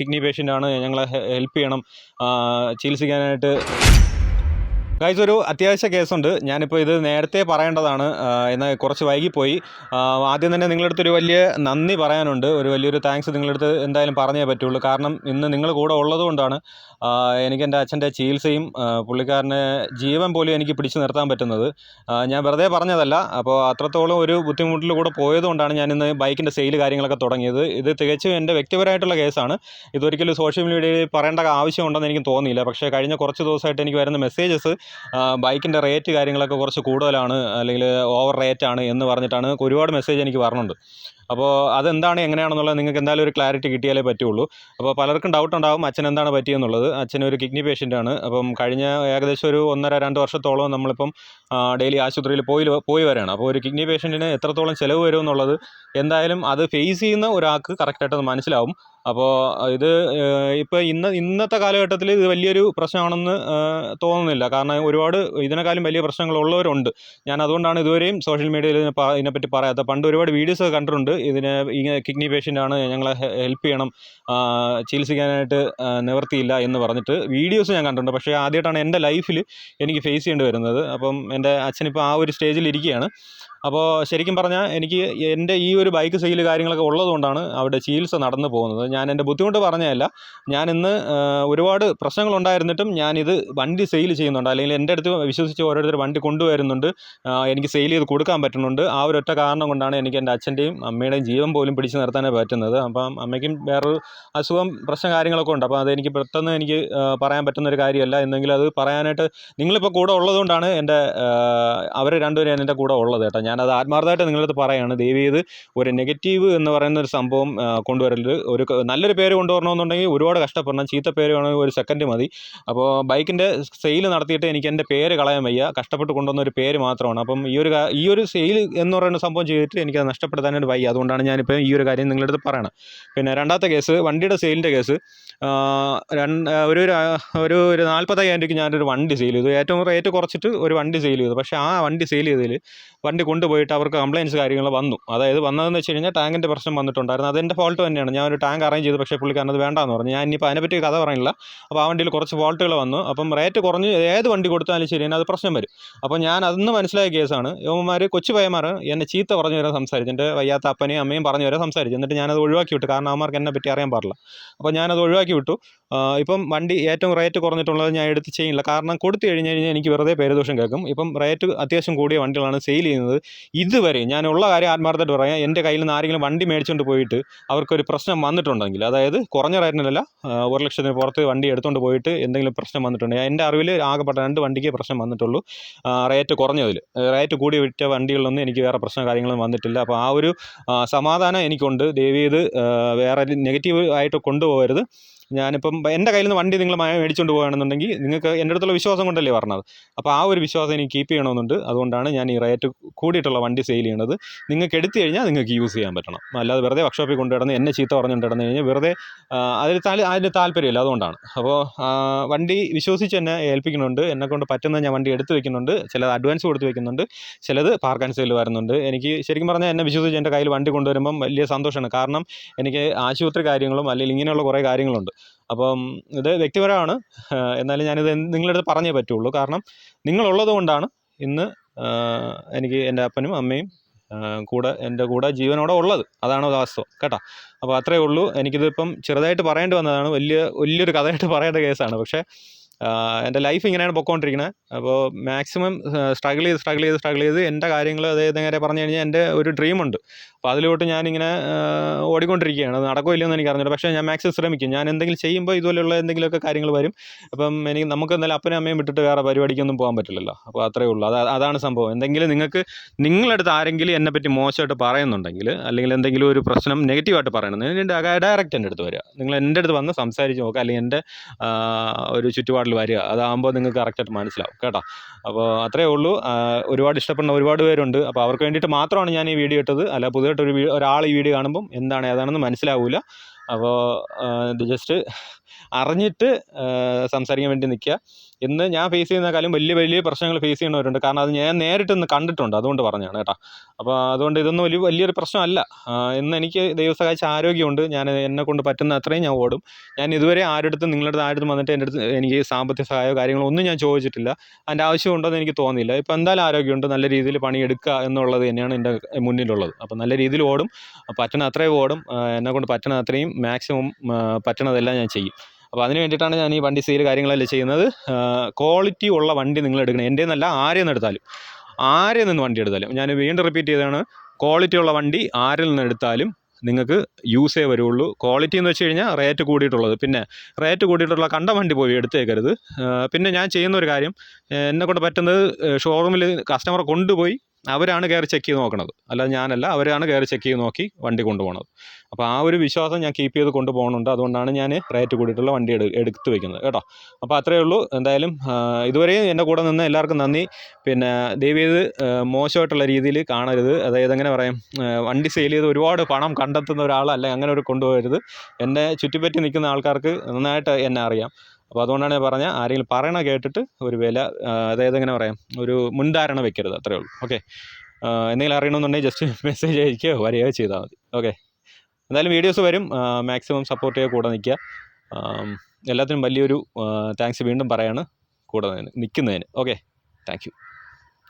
Kidney പേഷ്യന്റാണ് ഞങ്ങളെ help ചെയ്യണം. ചികിത്സിക്കാനായിട്ട് guys ഒരു അത്യാവശ്യ കേസുണ്ട്. ഞാനിപ്പോൾ ഇത് നേരത്തെ പറയേണ്ടതാണ്. എന്ന് കുറച്ച് വൈകിപ്പോയി. ആദ്യം തന്നെ നിങ്ങളുടെ അടുത്ത് ഒരു വലിയ നന്ദി പറയാനുണ്ട്. ഒരു വലിയൊരു താങ്ക്സ് നിങ്ങളുടെ അടുത്ത് എന്തായാലും പറഞ്ഞേ പറ്റുള്ളൂ. കാരണം ഇന്ന് നിങ്ങൾ കൂടെ ഉള്ളതുകൊണ്ടാണ് എനിക്ക് എന്റെ അച്ഛന്റെ ചികിത്സയും പുള്ളിക്കാരനെ ജീവൻ പോലും എനിക്ക് പിടിച്ചു നിർത്താൻ പറ്റുന്നത്. ഞാൻ വെറുതെ പറഞ്ഞതല്ല. അപ്പോൾ അത്രത്തോളം ഒരു ബുദ്ധിമുട്ടിൽ കൂടെ പോയതുകൊണ്ടാണ് ഞാൻ ഇന്ന് ബൈക്കിന്റെ സെയിൽ കാര്യങ്ങളൊക്കെ തുടങ്ങിയത്. ഇത് തികച്ചും എന്റെ വ്യക്തിപരമായിട്ടുള്ള കേസാണ്. ഇതൊരിക്കലും സോഷ്യൽ മീഡിയയിൽ പറയേണ്ട ആവശ്യമുണ്ടെന്ന് എനിക്ക് തോന്നിയില്ല. പക്ഷേ കഴിഞ്ഞ കുറച്ച് ദിവസമായിട്ട് എനിക്ക് വരുന്ന മെസ്സേജസ് ബൈക്കിന്റെ റേറ്റ് കാര്യങ്ങളൊക്കെ കുറച്ച് കൂടുതലാണ് അല്ലെങ്കിൽ ഓവർ റേറ്റ് ആണ് എന്ന് പറഞ്ഞിട്ടാണ് ഒരുപാട് മെസ്സേജ് എനിക്ക് വരുന്നുണ്ട് അപ്പോൾ അതെന്താണ് എങ്ങനെയാണെന്നുള്ളത് നിങ്ങൾക്ക് എന്തായാലും ഒരു ക്ലാരിറ്റി കിട്ടിയാലേ പറ്റുള്ളൂ. അപ്പോൾ പലർക്കും ഡൗട്ട് ഉണ്ടാവും അച്ഛൻ എന്താണ് പറ്റിയെന്നുള്ളത്. അച്ഛൻ ഒരു കിഡ്നി പേഷ്യന്റ് ആണ്. അപ്പം കഴിഞ്ഞ ഏകദേശം ഒരു ഒന്നര രണ്ട് വർഷത്തോളം നമ്മളിപ്പം ഡെയിലി ആശുപത്രിയിൽ പോയി പോയി വരാണ്. അപ്പോൾ ഒരു കിഡ്നി പേഷ്യന്റിന് എത്രത്തോളം ചിലവ് വരുമെന്നുള്ളത് എന്തായാലും അത് ഫേസ് ചെയ്യുന്ന ഒരാൾക്ക് കറക്റ്റായിട്ട് അത് മനസ്സിലാവും. അപ്പോൾ ഇത് ഇപ്പോൾ ഇന്ന് ഇന്നത്തെ കാലഘട്ടത്തിൽ ഇത് വലിയൊരു പ്രശ്നമാണെന്ന് തോന്നുന്നില്ല. കാരണം ഒരുപാട് ഇതിനേക്കാളും വലിയ പ്രശ്നങ്ങളുള്ളവരുണ്ട്. ഞാൻ അതുകൊണ്ടാണ് ഇതുവരെയും സോഷ്യൽ മീഡിയയിൽ ഇതിനെ ഇതിനെപ്പറ്റി പറയാത്ത പണ്ട് ഒരുപാട് വീഡിയോസ് കണ്ടിട്ടുണ്ട്. ഇതിന് ഇങ്ങനെ കിഡ്നി പേഷ്യന്റാണ് ഞങ്ങളെ ഹെൽപ്പ് ചെയ്യണം ചികിത്സിക്കാനായിട്ട് നിവർത്തിയില്ല എന്ന് പറഞ്ഞിട്ട് വീഡിയോസ് ഞാൻ കണ്ടിട്ടുണ്ട്. പക്ഷേ ആദ്യമായിട്ടാണ് എന്റെ ലൈഫിൽ എനിക്ക് ഫേസ് ചെയ്യേണ്ടി വരുന്നത്. അപ്പം എന്റെ അച്ഛനിപ്പോൾ ആ ഒരു സ്റ്റേജിൽ ഇരിക്കുകയാണ്. അപ്പോൾ ശരിക്കും പറഞ്ഞാൽ എനിക്ക് എന്റെ ഈ ഒരു ബൈക്ക് സെയിൽ കാര്യങ്ങളൊക്കെ ഉള്ളതുകൊണ്ടാണ് അവിടെ ചികിത്സ നടന്നു പോകുന്നത്. ഞാൻ എന്റെ ബുദ്ധിമുട്ട് പറഞ്ഞതല്ല. ഞാൻ ഇന്ന് ഒരുപാട് പ്രശ്നങ്ങളുണ്ടായിരുന്നിട്ടും ഞാനിത് വണ്ടി സെയിൽ ചെയ്യുന്നുണ്ട്. അല്ലെങ്കിൽ എന്റെ അടുത്ത് വിശ്വസിച്ച് ഓരോരുത്തർ വണ്ടി കൊണ്ടുവരുന്നുണ്ട്. എനിക്ക് സെയിൽ ചെയ്ത് കൊടുക്കാൻ പറ്റുന്നുണ്ട്. ആ ഒരൊറ്റ കാരണം കൊണ്ടാണ് എനിക്ക് എന്റെ അച്ഛന്റെയും അമ്മയുടെയും ജീവൻ പോലും പിടിച്ചു നിർത്താനേ പറ്റുന്നത്. അപ്പം അമ്മയ്ക്കും വേറൊരു അസുഖം പ്രശ്നം കാര്യങ്ങളൊക്കെ ഉണ്ട്. അപ്പോൾ അതെനിക്ക് പെട്ടെന്ന് എനിക്ക് പറയാൻ പറ്റുന്ന ഒരു കാര്യമല്ല. എന്നെങ്കിലും അത് പറയാനായിട്ട് നിങ്ങളിപ്പോൾ കൂടെ ഉള്ളതുകൊണ്ടാണ് എന്റെ അവർ രണ്ടുപേരും എന്റെ കൂടെ ഉള്ളത് കേട്ടോ. ഞാനത് ആത്മാർത്ഥമായിട്ട് നിങ്ങളടുത്ത് പറയുകയാണ് ദയവ് ചെയ്ത് ഒരു നെഗറ്റീവ് എന്ന് പറയുന്ന ഒരു സംഭവം കൊണ്ടുവരരുത്. ഒരു നല്ലൊരു പേര് കൊണ്ടുവരണമെന്നുണ്ടെങ്കിൽ ഒരുപാട് കഷ്ടപ്പെടണം. ചീത്ത പേര് വേണമെങ്കിൽ ഒരു സെക്കൻഡ് മതി. അപ്പോൾ ബൈക്കിന്റെ സെയിൽ നടത്തിയിട്ട് എനിക്ക് എന്റെ പേര് കളയാൻ വയ്യ. കഷ്ടപ്പെട്ട് കൊണ്ടുവന്ന ഒരു പേര് മാത്രമാണ്. അപ്പം ഈ ഒരു ഈ ഒരു സെയിൽ എന്ന് പറയുന്ന സംഭവം ചെയ്തിട്ട് എനിക്ക് എനിക്കത് നഷ്ടപ്പെടുത്താനായിട്ട് വയ്യ. അതുകൊണ്ടാണ് ഞാനിപ്പോൾ ഈ ഒരു കാര്യം നിങ്ങളുടെ അടുത്ത് പറയണം. പിന്നെ രണ്ടാമത്തെ കേസ് വണ്ടിയുടെ സെയിലിന്റെ കേസ്. ഒരു ഒരു ഒരു നാൽപ്പത്തയ്യായിരം രൂപയ്ക്ക് ഞാനൊരു വണ്ടി സെയിൽ ചെയ്തു. ഏറ്റവും റേറ്റ് കുറച്ചിട്ട് ഒരു വണ്ടി സെയിൽ ചെയ്തു. പക്ഷേ ആ വണ്ടി സെയിൽ ചെയ്തതിൽ വണ്ടി കൊണ്ടുപോയിട്ട് അവർക്ക് കംപ്ലയിൻസ് കാര്യങ്ങൾ വന്നു. അതായത് വന്നതെന്ന് വെച്ച് കഴിഞ്ഞാൽ ടാങ്കിന്റെ പ്രശ്നം വന്നിട്ടുണ്ടായിരുന്നു. അതെന്റെ ഫോൾട്ട് തന്നെയാണ്. ഞാൻ ഒരു ടാങ്ക് അറേഞ്ച് ചെയ്തു. പക്ഷേ പുള്ളിക്കാരൻ അത് വേണ്ടാന്ന് പറഞ്ഞു. ഞാൻ ഇനിയിപ്പോൾ അതിനെപ്പറ്റി കഥ പറയുന്നില്ല അപ്പോൾ ആ വണ്ടിയിൽ കുറച്ച് ഫോൾട്ടുകൾ വന്നു. അപ്പം റേറ്റ് കുറഞ്ഞ് ഏത് വണ്ടി കൊടുത്താലും ശരി അത് പ്രശ്നം വരും. അപ്പോൾ ഞാൻ അതൊന്ന് മനസ്സിലായ കേസാണ്. യോമമാർ കൊച്ചു പയ്യന്മാർ എന്നെ ചീത്ത പറഞ്ഞു വരെ സംസാരിച്ചു. എന്റെ വയ്യാത്ത അപ്പനെയും അമ്മയും പറഞ്ഞു വരെ സംസാരിച്ചു. എന്നിട്ട് ഞാനത് ഒഴിവാക്കി വിട്ടു. കാരണം അവന്മാർക്ക് എന്നെ പറ്റി അറിയാൻ പാടില്ല. അപ്പോൾ ഞാനത് ഒഴിവാക്കി വിട്ടു. ഇപ്പം വണ്ടി ഏറ്റവും റേറ്റ് കുറഞ്ഞിട്ടുള്ളത് ഞാൻ എടുത്ത് ചെയ്യില്ല കാരണം കൊടുത്തു കഴിഞ്ഞ് കഴിഞ്ഞാൽ എനിക്ക് വെറുതെ പേരുദോഷം കേൾക്കും. ഇപ്പം റേറ്റ് അത്യാവശ്യം കൂടിയ വണ്ടികളാണ് സെയിൽ ചെയ്യുന്നത്. ഇതുവരെ ഞാനുള്ള കാര്യം ആത്മാർത്ഥമായിട്ട് പറയാം. എന്റെ കയ്യിൽ നിന്ന് ആരെങ്കിലും വണ്ടി മേടിച്ചുകൊണ്ട് പോയിട്ട് അവർക്കൊരു പ്രശ്നം വന്നിട്ടുണ്ടെങ്കിൽ അതായത് കുറഞ്ഞ റേറ്റിനല്ല ഒരു ലക്ഷത്തിന് പുറത്ത് വണ്ടി എടുത്തുകൊണ്ട് പോയിട്ട് എന്തെങ്കിലും പ്രശ്നം വന്നിട്ടുണ്ടെങ്കിൽ എന്റെ അറിവിൽ ആകെപ്പെട്ട രണ്ട് വണ്ടിക്ക് പ്രശ്നം വന്നിട്ടുള്ളൂ. റേറ്റ് കുറഞ്ഞതിൽ റേറ്റ് കൂടി വിറ്റ വണ്ടികളിലൊന്നും എനിക്ക് വേറെ പ്രശ്നം കാര്യങ്ങളും വന്നിട്ടില്ല. അപ്പോൾ ആ ഒരു സമാധാനം എനിക്കുണ്ട്. ദേവി ഇത് വേറെ നെഗറ്റീവ് ആയിട്ട് കൊണ്ടുപോകരുത്. ഞാനിപ്പം എന്റെ കയ്യിൽ നിന്ന് വണ്ടി നിങ്ങൾ മേടിച്ചുകൊണ്ട് പോകുകയാണെന്നുണ്ടെങ്കിൽ നിങ്ങൾക്ക് എന്റെ അടുത്തുള്ള വിശ്വാസം കൊണ്ടല്ലേ പറഞ്ഞത്. അപ്പോൾ ആ ഒരു വിശ്വാസം എനിക്ക് കീപ്പ് ചെയ്യണമെന്നുണ്ട്. അതുകൊണ്ടാണ് ഞാൻ ഈ റേറ്റ് കൂടിയിട്ടുള്ള വണ്ടി സെയിൽ ചെയ്യണത്. നിങ്ങൾക്ക് എടുത്തു കഴിഞ്ഞാൽ നിങ്ങൾക്ക് യൂസ് ചെയ്യാൻ പറ്റണം. അല്ലാതെ വെറുതെ വർക്ക്ഷോപ്പിൽ കൊണ്ടുവരുന്ന എന്നെ ചീത്ത പറഞ്ഞുകൊണ്ട് കിടന്നു കഴിഞ്ഞാൽ വെറുതെ അതിൽ താൽ അതിന് താല്പര്യമില്ല. അതുകൊണ്ടാണ്. അപ്പോൾ വണ്ടി വിശ്വസിച്ച് എന്നെ ഏൽപ്പിക്കുന്നുണ്ട്. എന്നെക്കൊണ്ട് പറ്റുന്ന ഞാൻ വണ്ടി എടുത്ത് വെക്കുന്നുണ്ട്. ചിലത് അഡ്വാൻസ് കൊടുത്ത് വെക്കുന്നുണ്ട്. ചിലത് പാർക്ക് ആൻഡ് സെയിൽ വരുന്നുണ്ട്. എനിക്ക് ശരിക്കും പറഞ്ഞാൽ എന്നെ വിശ്വസിച്ച് എന്റെ കയ്യിൽ വണ്ടി കൊണ്ടുവരുമ്പം വലിയ സന്തോഷമാണ്. കാരണം എനിക്ക് ആശുപത്രി കാര്യങ്ങളും അല്ലെങ്കിൽ ഇങ്ങനെയുള്ള കുറേ കാര്യങ്ങളുണ്ട്. അപ്പം ഇത് വ്യക്തിപരമാണ്. എന്നാലും ഞാനിത് അടുത്ത് പറഞ്ഞേ പറ്റുള്ളൂ. കാരണം നിങ്ങളുള്ളത് കൊണ്ടാണ് ഇന്ന് എനിക്ക് എന്റെ അപ്പനും അമ്മയും കൂടെ എന്റെ കൂടെ ജീവനോടെ ഉള്ളത്. അതാണ് വാസ്തവം. കേട്ടോ? അപ്പോൾ അത്രയേ ഉള്ളൂ. എനിക്കിതിപ്പം ചെറുതായിട്ട് പറയേണ്ടി വന്നതാണ്. വലിയ വലിയൊരു കഥയായിട്ട് പറയേണ്ട കേസാണ്. പക്ഷേ എന്റെ ലൈഫ് ഇങ്ങനെയാണ് പൊക്കോണ്ടിരിക്കുന്നത് അപ്പോൾ മാക്സിമം സ്ട്രഗിൾ ചെയ്ത് സ്ട്രഗിൾ ചെയ്ത് സ്ട്രഗിൾ ചെയ്ത് എന്റെ കാര്യങ്ങൾ അതേ നേരെ പറഞ്ഞു കഴിഞ്ഞാൽ എന്റെ ഒരു ഡ്രീമുണ്ട്. അപ്പോൾ അതിലോട്ട് ഞാനിങ്ങനെ ഓടിക്കൊണ്ടിരിക്കുകയാണ്. അത് നടക്കുമോ എന്ന് എനിക്ക് അറിഞ്ഞില്ല പക്ഷേ ഞാൻ മാക്സിമം ശ്രമിക്കും. ഞാൻ എന്തെങ്കിലും ചെയ്യുമ്പോൾ ഇതുപോലെയുള്ള എന്തെങ്കിലുമൊക്കെ കാര്യങ്ങൾ വരും. അപ്പം എനിക്ക് നമുക്ക് എന്തായാലും അപ്പനും അമ്മയും വിട്ടിട്ട് വേറെ പരിപാടിക്കൊന്നും പോകാൻ പറ്റില്ലല്ലോ. അപ്പോൾ അത്രേ ഉള്ളൂ. അത് അതാണ് സംഭവം. എന്തെങ്കിലും നിങ്ങൾക്ക് നിങ്ങളടുത്ത് ആരെങ്കിലും എന്നെപ്പറ്റി മോശമായിട്ട് പറയുന്നുണ്ടെങ്കിൽ അല്ലെങ്കിൽ എന്തെങ്കിലും ഒരു പ്രശ്നം നെഗറ്റീവായിട്ട് പറയണമെന്ന് ഡയറക്റ്റ് എന്റെ അടുത്ത് വരിക. നിങ്ങൾ എന്റെ അടുത്ത് വന്ന് സംസാരിച്ച് നോക്കുക. അല്ലെങ്കിൽ എന്റെ ഒരു ചുറ്റുപാടിൽ വരിക. അതാകുമ്പോൾ നിങ്ങൾക്ക് കറക്റ്റായിട്ട് മനസ്സിലാവും. കേട്ടോ? അപ്പോൾ അത്രേ ഉള്ളൂ. ഒരുപാട് ഇഷ്ടപ്പെടുന്ന ഒരുപാട് പേരുണ്ട്. അപ്പോൾ അവർക്ക് വേണ്ടിയിട്ട് മാത്രമാണ് ഞാൻ ഈ വീഡിയോ ഇട്ടത്. അല്ല ഒരു ഒരാൾ ഈ വീഡിയോ കാണുമ്പം എന്താണ് ഏതാണെന്ന് മനസ്സിലാവില്ല അപ്പോൾ ജസ്റ്റ് അറിഞ്ഞിട്ട് സംസാരിക്കാൻ വേണ്ടി നിൽക്കുക. ഇന്ന് ഞാൻ ഫേസ് ചെയ്യുന്നേക്കാളും വലിയ വലിയ പ്രശ്നങ്ങൾ ഫേസ് ചെയ്യുന്നവരുണ്ട്. കാരണം അത് ഞാൻ നേരിട്ട് ഇന്ന് കണ്ടിട്ടുണ്ട്. അതുകൊണ്ട് പറഞ്ഞാണ് കേട്ടോ. അപ്പോൾ അതുകൊണ്ട് ഇതൊന്നും വലിയ വലിയൊരു പ്രശ്നമല്ല. ഇന്ന് എനിക്ക് ദൈവസഹായിച്ച ആരോഗ്യമുണ്ട്. ഞാൻ എന്നെ കൊണ്ട് പറ്റുന്ന അത്രയും ഞാൻ ഓടും. ഞാൻ ഇതുവരെ ആരുടെ അടുത്തും നിങ്ങളുടെ അടുത്ത് ആരുടെ വന്നിട്ട് എന്റെ അടുത്ത് എനിക്ക് സാമ്പത്തിക സഹായമോ കാര്യങ്ങളോ ഒന്നും ഞാൻ ചോദിച്ചിട്ടില്ല. അതിന്റെ ആവശ്യമുണ്ടോയെന്ന് എനിക്ക് തോന്നിയില്ല. ഇപ്പോൾ എന്തായാലും ആരോഗ്യമുണ്ട്. നല്ല രീതിയിൽ പണിയെടുക്കുക എന്നുള്ളത് തന്നെയാണ് എന്റെ മുന്നിലുള്ളത്. അപ്പോൾ നല്ല രീതിയിൽ ഓടും. പറ്റണ അത്രയും ഓടും. എന്നെ കൊണ്ട് പറ്റണ അത്രയും മാക്സിമം പറ്റണതെല്ലാം ഞാൻ ചെയ്യും. അപ്പോൾ അതിന് വേണ്ടിയിട്ടാണ് ഞാൻ ഈ വണ്ടി സെയിൽ കാര്യങ്ങളെല്ലാം ചെയ്യുന്നത്. ക്വാളിറ്റി ഉള്ള വണ്ടി നിങ്ങൾ എടുക്കണം. എന്റെ നല്ല ആരെ നിന്ന് എടുത്താലും. ആരെ നിന്ന് വണ്ടി എടുത്താലും. ഞാൻ വീണ്ടും റിപ്പീറ്റ് ചെയ്തതാണ്. ക്വാളിറ്റി ഉള്ള വണ്ടി ആരിൽ നിന്ന് എടുത്താലും നിങ്ങൾക്ക് യൂസേ വരുള്ളൂ. ക്വാളിറ്റി എന്ന് വെച്ച് കഴിഞ്ഞാൽ റേറ്റ് കൂടിയിട്ടുള്ളത്. പിന്നെ റേറ്റ് കൂടിയിട്ടുള്ള കണ്ട വണ്ടി പോയി എടുത്തേക്കരുത്. പിന്നെ ഞാൻ ചെയ്യുന്ന ഒരു കാര്യം എന്നെ കൊണ്ട് പറ്റുന്നത് ഷോറൂമിൽ കസ്റ്റമറെ കൊണ്ടുപോയി അവരാണ് കയറി ചെക്ക് ചെയ്ത് നോക്കണത്. അല്ലാതെ ഞാനല്ല അവരാണ് കയറി ചെക്ക് ചെയ്ത് നോക്കി വണ്ടി കൊണ്ടുപോകണത് അപ്പോൾ ആ ഒരു വിശ്വാസം ഞാൻ കീപ്പ് ചെയ്ത് കൊണ്ടുപോകുന്നുണ്ട് അതുകൊണ്ടാണ് ഞാൻ റേറ്റ് കൂടിയിട്ടുള്ള വണ്ടി എടു എടുത്ത് വയ്ക്കുന്നത് കേട്ടോ. അപ്പോൾ അത്രയേ ഉള്ളൂ. എന്തായാലും ഇതുവരെയും എന്റെ കൂടെ നിന്ന് എല്ലാവർക്കും നന്ദി. പിന്നെ ദയവ് ചെയ്ത് മോശമായിട്ടുള്ള രീതിയിൽ കാണരുത്. അതായത് എങ്ങനെ പറയാം വണ്ടി സെയിൽ ചെയ്ത് ഒരുപാട് പണം കണ്ടെത്തുന്ന ഒരാളല്ല അങ്ങനെ ഒരു കൊണ്ടുപോകരുത്. എന്നെ ചുറ്റിപ്പറ്റി നിൽക്കുന്ന ആൾക്കാർക്ക് നന്നായിട്ട് എന്നെ അറിയാം. അപ്പോൾ അതുകൊണ്ടാണ് ഞാൻ പറഞ്ഞത് ആരെങ്കിലും പറയണ കേട്ടിട്ട് ഒരു വില അതായത് എങ്ങനെ പറയാം ഒരു മുൻധാരണ വെക്കരുത് അത്രേ ഉള്ളൂ. ഓക്കെ? എന്തെങ്കിലും അറിയണമെന്നുണ്ടെങ്കിൽ ജസ്റ്റ് മെസ്സേജ് അയക്കുകയോ വരികയോ ചെയ്താൽ മതി. ഓക്കെ? എന്തായാലും വീഡിയോസ് വരും. മാക്സിമം സപ്പോർട്ട് ചെയ്യുക കൂടെ നിൽക്കുക. എല്ലാത്തിനും വലിയൊരു താങ്ക്സ് വീണ്ടും പറയാണ് കൂടെ നിൽക്കുന്നതിന്. ഓക്കെ? താങ്ക്